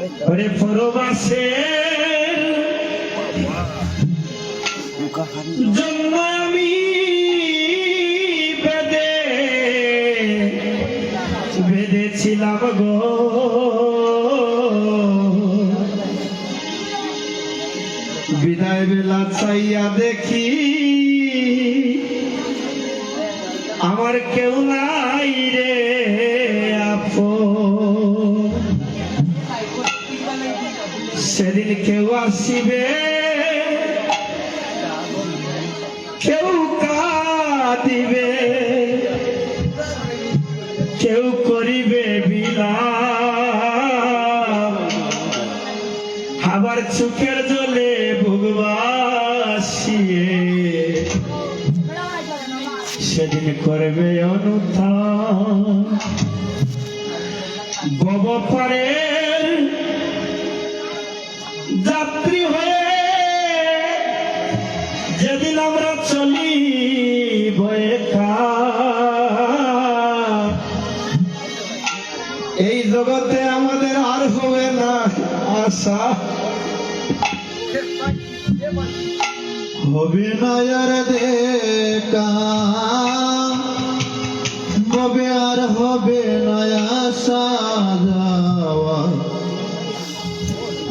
ওরে আমি বেঁধেছিলাম গো। বিদায় বেলা চাইয়া দেখি আমার কেউ নাই রে। সেদিন কেউ আসিবে, কেউ কাঁদিবে, কেউ করিবে বিলাপ। আবার চোখের জলে ভুগবাসিয়ে সেদিন করবে অনুথান বব পারের যাত্রী হয়ে যেদিন আমরা চলি বয়ে এই জগতে আমাদের আর হবে না আশা। হবে না আর কবে আর হবে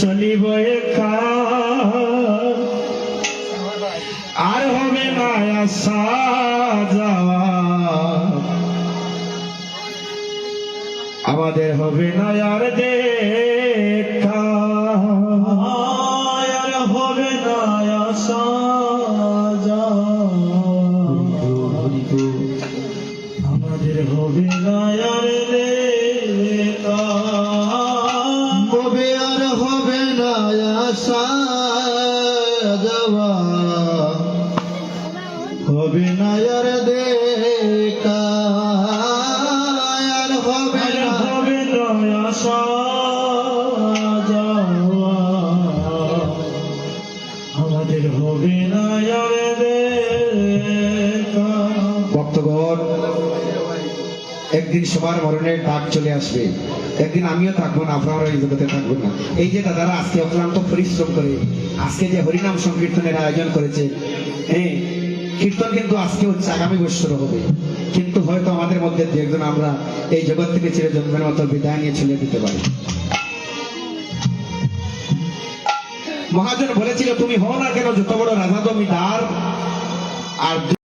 চলিব আর হবে না আসা যাওয়া আমাদের হবে না আর দেখা হবে না আসা আমাদের হবে না আর দেখা। আশা যাওয়া হবে না আর দেখা আর হবে আর না হবে না আসা যাওয়া আমাদের হবে না আর দেখা। ভক্তগণ একদিন সবার মরণের ডাক চলে আসবে। একদিন আমিও থাকব না আপনারা এই জগতে থাকব না। এই যে দাদারা আজকে অক্লান্ত পরিশ্রম করে, আজকে যে হরিনাম সংকীর্তনের আয়োজন করেছে হ্যাঁ কীর্তন কিন্তু আজকে হচ্ছে আগামী বছর হবে। কিন্তু হয়তো আমাদের মধ্যে দু একজন আমরা এই জগৎ থেকে ছেড়ে জন্মের মতো বিদায় নিয়ে চলে দিতে পারি। মহাজন বলেছিল, তুমি হও না কেন, যত বড় রাজা তুমি দ্বার আর